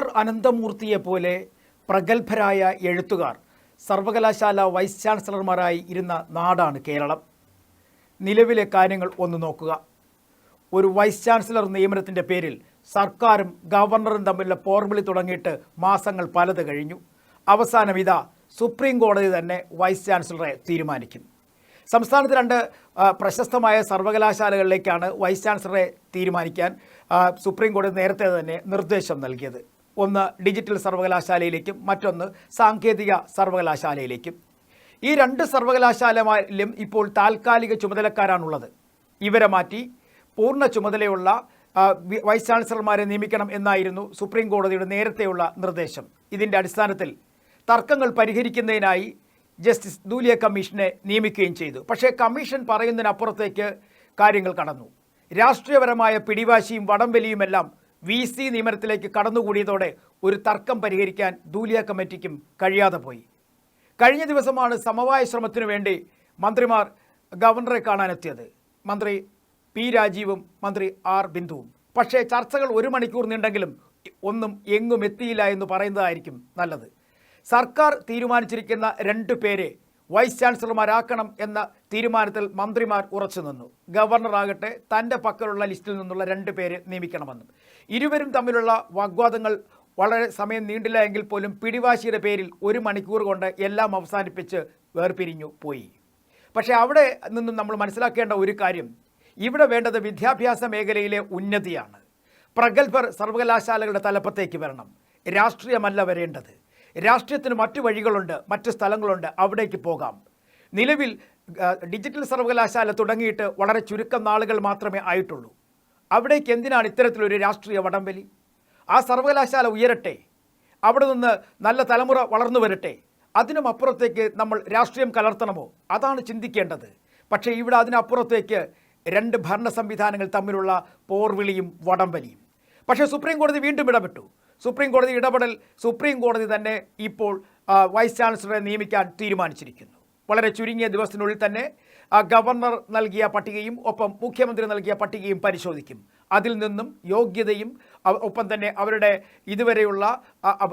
R അനന്തമൂർത്തിയെ പോലെ പ്രഗത്ഭരായ എഴുത്തുകാർ സർവകലാശാല വൈസ് ചാൻസലർമാരായി ഇരുന്ന നാടാണ് കേരളം. നിലവിലെ കാര്യങ്ങൾ ഒന്ന് നോക്കുക. ഒരു വൈസ് ചാൻസലർ നിയമനത്തിന്റെ പേരിൽ സർക്കാരും ഗവർണറും തമ്മിലുള്ള പോർവിളി തുടങ്ങിയിട്ട് മാസങ്ങൾ പലത് കഴിഞ്ഞു. അവസാനം ഇതാ സുപ്രീം കോടതി തന്നെ വൈസ് ചാൻസലറെ തീരുമാനിക്കും. സംസ്ഥാനത്ത് രണ്ട് പ്രശസ്തമായ സർവകലാശാലകളിലേക്കാണ് വൈസ് ചാൻസലറെ തീരുമാനിക്കാൻ സുപ്രീം കോടതി നേരത്തെ തന്നെ നിർദ്ദേശം നൽകിയത്. ഒന്ന് ഡിജിറ്റൽ സർവകലാശാലയിലേക്കും മറ്റൊന്ന് സാങ്കേതിക സർവകലാശാലയിലേക്കും. ഈ രണ്ട് സർവകലാശാലയിലും ഇപ്പോൾ താൽക്കാലിക ചുമതലക്കാരാണുള്ളത്. ഇവരെ മാറ്റി പൂർണ ചുമതലയുള്ള വൈസ് ചാൻസലർമാരെ നിയമിക്കണം എന്നായിരുന്നു സുപ്രീം കോടതിയുടെ നേരത്തെയുള്ള നിർദ്ദേശം. ഇതിന്റെ അടിസ്ഥാനത്തിൽ തർക്കങ്ങൾ പരിഹരിക്കുന്നതിനായി ജസ്റ്റിസ് ദൂലിയ കമ്മീഷനെ നിയമിക്കുകയും ചെയ്തു. പക്ഷേ കമ്മീഷൻ പറയുന്നതിനപ്പുറത്തേക്ക് കാര്യങ്ങൾ കടന്നു. രാഷ്ട്രീയപരമായ പിടിവാശിയും വടംവലിയുമെല്ലാം വി സി നിയമനത്തിലേക്ക് കടന്നുകൂടിയതോടെ ഒരു തർക്കം പരിഹരിക്കാൻ ദൂലിയ കമ്മിറ്റിക്കും കഴിയാതെ പോയി. കഴിഞ്ഞ ദിവസമാണ് സമവായ ശ്രമത്തിനു വേണ്ടി മന്ത്രിമാർ ഗവർണറെ കാണാനെത്തിയത്. മന്ത്രി പി രാജീവും മന്ത്രി ആർ ബിന്ദുവും. പക്ഷേ ചർച്ചകൾ ഒരു മണിക്കൂർ നീണ്ടെങ്കിലും ഒന്നും എങ്ങും എത്തിയില്ല എന്ന് പറയുന്നതായിരിക്കും നല്ലത്. സർക്കാർ തീരുമാനിച്ചിരിക്കുന്ന രണ്ട് പേരെ വൈസ് ചാൻസലർമാരാക്കണം എന്ന തീരുമാനത്തിൽ മന്ത്രിമാർ ഉറച്ചുനിന്നു ഗവർണറാകട്ടെ തന്റെ പക്കലുള്ള ലിസ്റ്റിൽ നിന്നുള്ള രണ്ട് പേര് നിയമിക്കണമെന്നും. ഇരുവരും തമ്മിലുള്ള വാഗ്വാദങ്ങൾ വളരെ സമയം നീണ്ടില്ല എങ്കിൽ പോലും പിടിവാശിയുടെ പേരിൽ ഒരു മണിക്കൂർ കൊണ്ട് എല്ലാം അവസാനിപ്പിച്ച് വേർപിരിഞ്ഞു പോയി. പക്ഷേ അവിടെ നിന്നും നമ്മൾ മനസ്സിലാക്കേണ്ട ഒരു കാര്യം ഇവിടെ വേണ്ടത് വിദ്യാഭ്യാസ മേഖലയിലെ ഉന്നതിയാണ്. പ്രഗത്ഭർ സർവകലാശാലകളുടെ തലപ്പത്തേക്ക് വരണം. രാഷ്ട്രീയമല്ല വരേണ്ടത്. രാഷ്ട്രീയത്തിന് മറ്റു വഴികളുണ്ട് മറ്റ് സ്ഥലങ്ങളുണ്ട് അവിടേക്ക് പോകാം. നിലവിൽ ഡിജിറ്റൽ സർവകലാശാല തുടങ്ങിയിട്ട് വളരെ ചുരുക്കം നാളുകൾ മാത്രമേ ആയിട്ടുള്ളൂ. അവിടേക്ക് എന്തിനാണ് ഇത്തരത്തിലൊരു രാഷ്ട്രീയ വടംവലി? ആ സർവകലാശാല ഉയരട്ടെ അവിടെ നിന്ന് നല്ല തലമുറ വളർന്നു വരട്ടെ അതിനും അപ്പുറത്തേക്ക് നമ്മൾ രാഷ്ട്രീയം കലർത്തണമോ? അതാണ് ചിന്തിക്കേണ്ടത്. പക്ഷേ ഇവിടെ അതിനപ്പുറത്തേക്ക് രണ്ട് ഭരണ സംവിധാനങ്ങൾ തമ്മിലുള്ള പോർവിളിയും വടംവലിയും. പക്ഷേ സുപ്രീം കോടതി വീണ്ടും ഇടപെട്ടു. സുപ്രീം കോടതി ഇടപെടൽ സുപ്രീം കോടതി തന്നെ ഇപ്പോൾ വൈസ് ചാൻസലറെ നിയമിക്കാൻ തീരുമാനിച്ചിരിക്കുന്നു. വളരെ ചുരുങ്ങിയ ദിവസത്തിനുള്ളിൽ തന്നെ ഗവർണർ നൽകിയ പട്ടികയും ഒപ്പം മുഖ്യമന്ത്രി നൽകിയ പട്ടികയും പരിശോധിക്കും. അതിൽ നിന്നും യോഗ്യതയും ഒപ്പം തന്നെ അവരുടെ ഇതുവരെയുള്ള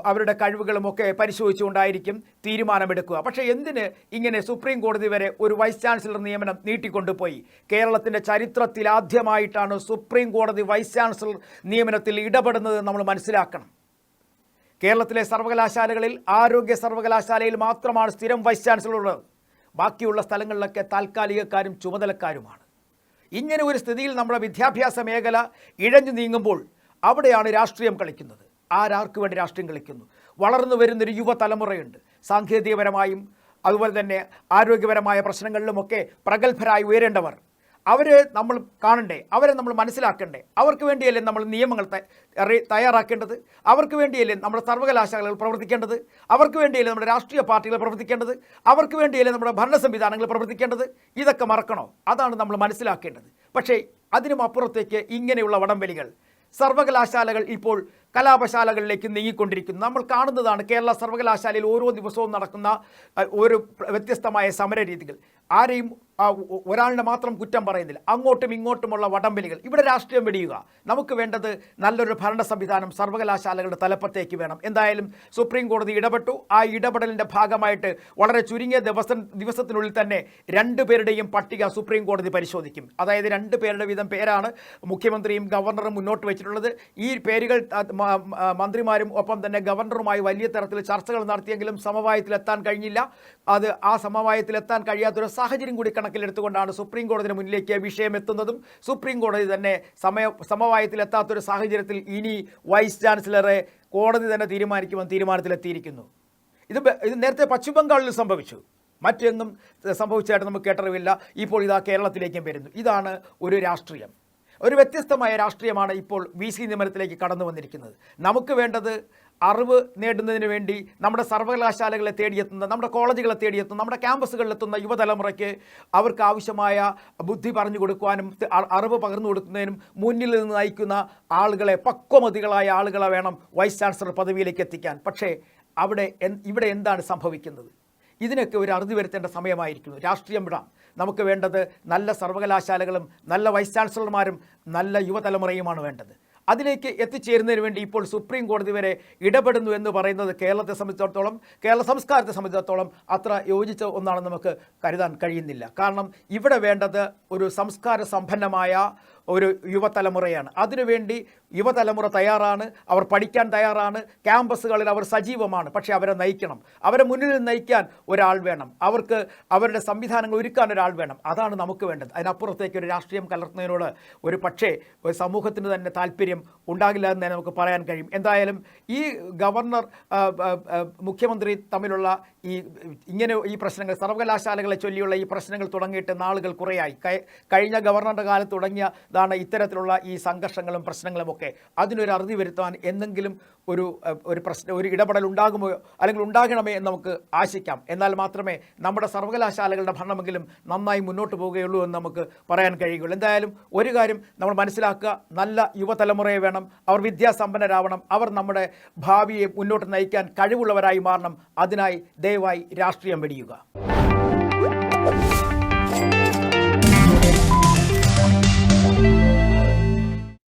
അവരുടെ കഴിവുകളുമൊക്കെ പരിശോധിച്ചുകൊണ്ടായിരിക്കും തീരുമാനമെടുക്കുക. പക്ഷേ എന്തിന് ഇങ്ങനെ സുപ്രീം കോടതി വരെ ഒരു വൈസ് ചാൻസലർ നിയമനം നീട്ടിക്കൊണ്ടുപോയി? കേരളത്തിന്റെ ചരിത്രത്തിലാദ്യമായിട്ടാണ് സുപ്രീം കോടതി വൈസ് ചാൻസലർ നിയമനത്തിൽ ഇടപെടുന്നത് നമ്മൾ മനസ്സിലാക്കണം. കേരളത്തിലെ സർവകലാശാലകളിൽ ആരോഗ്യ സർവകലാശാലയിൽ മാത്രമാണ് സ്ഥിരം വൈസ് ചാൻസലർ ഉള്ളത്. ബാക്കിയുള്ള സ്ഥലങ്ങളിലൊക്കെ താൽക്കാലികക്കാരും ചുമതലക്കാരുമാണ്. ഇങ്ങനെ ഒരു സ്ഥിതിയിൽ നമ്മുടെ വിദ്യാഭ്യാസ മേഖല ഇഴഞ്ഞു നീങ്ങുമ്പോൾ അവിടെയാണ് രാഷ്ട്രീയം കളിക്കുന്നത്. ആരാർക്ക് വേണ്ടി രാഷ്ട്രീയം കളിക്കുന്നു? വളർന്നു വരുന്നൊരു യുവതലമുറയുണ്ട്. സാങ്കേതികപരമായും അതുപോലെ തന്നെ ആരോഗ്യപരമായ പ്രശ്നങ്ങളിലുമൊക്കെ പ്രഗത്ഭരായി ഉയരേണ്ടവർ അവരെ നമ്മൾ കാണണ്ടേ അവരെ നമ്മൾ മനസ്സിലാക്കണ്ടേ. അവർക്ക് വേണ്ടിയല്ലേ നമ്മൾ നിയമങ്ങൾ തയ്യാറാക്കേണ്ടത്? അവർക്ക് വേണ്ടിയല്ലേ നമ്മുടെ സർവകലാശാലകൾ പ്രവർത്തിക്കേണ്ടത്? അവർക്ക് വേണ്ടിയല്ലേ നമ്മുടെ രാഷ്ട്രീയ പാർട്ടികൾ പ്രവർത്തിക്കേണ്ടത്? അവർക്ക് വേണ്ടിയല്ലേ നമ്മുടെ ഭരണ സംവിധാനങ്ങൾ പ്രവർത്തിക്കേണ്ടത്? ഇതൊക്കെ മറക്കണോ? അതാണ് നമ്മൾ മനസ്സിലാക്കേണ്ടത്. പക്ഷേ അതിനും അപ്പുറത്തേക്ക് ഇങ്ങനെയുള്ള വടംവലികൾ. സർവകലാശാലകൾ ഇപ്പോൾ കലാപശാലകളിലേക്ക് നീങ്ങിക്കൊണ്ടിരിക്കുന്നു. നമ്മൾ കാണുന്നതാണ് കേരള സർവകലാശാലയിൽ ഓരോ ദിവസവും നടക്കുന്ന ഒരു വ്യത്യസ്തമായ സമര രീതികൾ ആരെയും ഒരാളിനെ മാത്രം കുറ്റം പറയുന്നില്ല. അങ്ങോട്ടും ഇങ്ങോട്ടുമുള്ള വടംവലികൾ. ഇവിടെ രാഷ്ട്രീയം വെടിയുക. നമുക്ക് വേണ്ടത് നല്ലൊരു ഭരണ സംവിധാനം സർവകലാശാലകളുടെ തലപ്പത്തേക്ക് വേണം. എന്തായാലും സുപ്രീം കോടതി ഇടപെട്ടു. ആ ഇടപെടലിന്റെ ഭാഗമായിട്ട് വളരെ ചുരുങ്ങിയ ദിവസം ദിവസത്തിനുള്ളിൽ തന്നെ രണ്ടു പേരുടെയും പട്ടിക സുപ്രീം കോടതി പരിശോധിക്കും. അതായത് രണ്ട് പേരുടെ വീതം പേരാണ് മുഖ്യമന്ത്രിയും ഗവർണറും മുന്നോട്ട് വെച്ചിട്ടുള്ളത്. ഈ പേരുകൾ മന്ത്രിമാരും ഒപ്പം തന്നെ ഗവർണറുമായി വലിയ തരത്തിൽ ചർച്ചകൾ നടത്തിയെങ്കിലും സമവായത്തിലെത്താൻ കഴിഞ്ഞില്ല. അത് ആ സമവായത്തിലെത്താൻ കഴിയാത്തൊരു സാഹചര്യം കൂടി കണക്കിലെടുത്തുകൊണ്ടാണ് സുപ്രീം കോടതിയുടെ മുന്നിലേക്ക് വിഷയം എത്തുന്നതും സുപ്രീം കോടതി തന്നെ സമയ സമവായത്തിലെത്താത്തൊരു സാഹചര്യത്തിൽ ഇനി വൈസ് ചാൻസലറെ കോടതി തന്നെ തീരുമാനിക്കുമെന്ന് തീരുമാനത്തിലെത്തിയിരിക്കുന്നു. ഇത് ഇത് നേരത്തെ പശ്ചിമബംഗാളിൽ സംഭവിച്ചു. മറ്റെങ്ങും സംഭവിച്ചതായിട്ട് നമുക്ക് കേട്ടറിവില്ല. ഇപ്പോൾ ഇതാ കേരളത്തിലേക്കും വരുന്നു. ഇതാണ് ഒരു രാഷ്ട്രീയം. ഒരു വ്യത്യസ്തമായ രാഷ്ട്രീയമാണ് ഇപ്പോൾ വി സി നിയമനത്തിലേക്ക് കടന്നു വന്നിരിക്കുന്നത്. നമുക്ക് വേണ്ടത് അറിവ് നേടുന്നതിന് വേണ്ടി നമ്മുടെ സർവകലാശാലകളെ തേടിയെത്തുന്ന നമ്മുടെ കോളേജുകളെ തേടിയെത്തുന്ന നമ്മുടെ ക്യാമ്പസുകളിലെത്തുന്ന യുവതലമുറയ്ക്ക് അവർക്ക് ആവശ്യമായ ബുദ്ധി പറഞ്ഞു കൊടുക്കുവാനും അറിവ് പകർന്നു കൊടുക്കുന്നതിനും മുന്നിൽ നിന്ന് നയിക്കുന്ന ആളുകളെ പക്വമതികളായ ആളുകളെ വേണം വൈസ് ചാൻസലർ പദവിയിലേക്ക് എത്തിക്കാൻ. പക്ഷേ അവിടെ ഇവിടെ എന്താണ് സംഭവിക്കുന്നത്? ഇതിനൊക്കെ ഒരു അറുതി വരുത്തേണ്ട സമയമായിരിക്കുന്നു. രാഷ്ട്രീയം വിടാം. നമുക്ക് വേണ്ടത് നല്ല സർവകലാശാലകളും നല്ല വൈസ് ചാൻസലർമാരും നല്ല യുവതലമുറയുമാണ് വേണ്ടത്. അതിലേക്ക് എത്തിച്ചേരുന്നതിന് വേണ്ടി ഇപ്പോൾ സുപ്രീം കോടതി വരെ ഇടപെടുന്നു എന്ന് പറയുന്നത് കേരളത്തെ സംബന്ധിച്ചിടത്തോളം കേരള സംസ്കാരത്തെ സംബന്ധിച്ചിടത്തോളം അത്ര യോജിച്ച ഒന്നാണെന്ന് നമുക്ക് കരുതാൻ കഴിയുന്നില്ല. കാരണം ഇവിടെ വേണ്ടത് ഒരു സംസ്കാര സമ്പന്നമായ ഒരു യുവതലമുറയാണ്. അതിനുവേണ്ടി യുവതലമുറ തയ്യാറാണ് അവർ പഠിക്കാൻ തയ്യാറാണ് ക്യാമ്പസുകളിൽ അവർ സജീവമാണ് പക്ഷേ അവരെ നയിക്കണം. അവരെ മുന്നിൽ നയിക്കാൻ ഒരാൾ വേണം. അവർക്ക് അവരുടെ സംവിധാനങ്ങൾ ഒരുക്കാൻ ഒരാൾ വേണം. അതാണ് നമുക്ക് വേണ്ടത്. അതിനപ്പുറത്തേക്ക് ഒരു രാഷ്ട്രീയം കലർത്തുന്നതിനോട് ഒരു പക്ഷേ ഒരു സമൂഹത്തിന് തന്നെ താല്പര്യം ഉണ്ടാകില്ല എന്ന് തന്നെ നമുക്ക് പറയാൻ കഴിയും. എന്തായാലും ഈ ഗവർണർ മുഖ്യമന്ത്രി തമ്മിലുള്ള ഈ ഇങ്ങനെ ഈ പ്രശ്നങ്ങൾ സർവകലാശാലകളെ ചൊല്ലിയുള്ള ഈ പ്രശ്നങ്ങൾ തുടങ്ങിയിട്ട് നാളുകൾ കുറേയായി. കഴിഞ്ഞ ഗവർണറുടെ കാലത്ത് തുടങ്ങിയതാണ് ഇത്തരത്തിലുള്ള ഈ സംഘർഷങ്ങളും പ്രശ്നങ്ങളും ഒക്കെ അതിനൊരു അറുതി വരുത്താൻ എന്തെങ്കിലും ഒരു ഒരു പ്രശ്നം ഒരു ഇടപെടൽ ഉണ്ടാകുമോ? അല്ലെങ്കിൽ ഉണ്ടാകണമേ എന്ന് നമുക്ക് ആശിക്കാം. എന്നാൽ മാത്രമേ നമ്മുടെ സർവകലാശാലകളുടെ ഭരണമെങ്കിലും നന്നായി മുന്നോട്ട് പോവുകയുള്ളൂ എന്ന് നമുക്ക് പറയാൻ കഴിയുകയുള്ളൂ. എന്തായാലും ഒരു കാര്യം നമ്മൾ മനസ്സിലാക്കുക. നല്ല യുവതലമുറയെ വേണം. അവർ വിദ്യാസമ്പന്നരാവണം. അവർ നമ്മുടെ ഭാവിയെ മുന്നോട്ട് നയിക്കാൻ കഴിവുള്ളവരായി മാറണം. അതിനായി ദയവായി രാഷ്ട്രീയം വെടിയുക.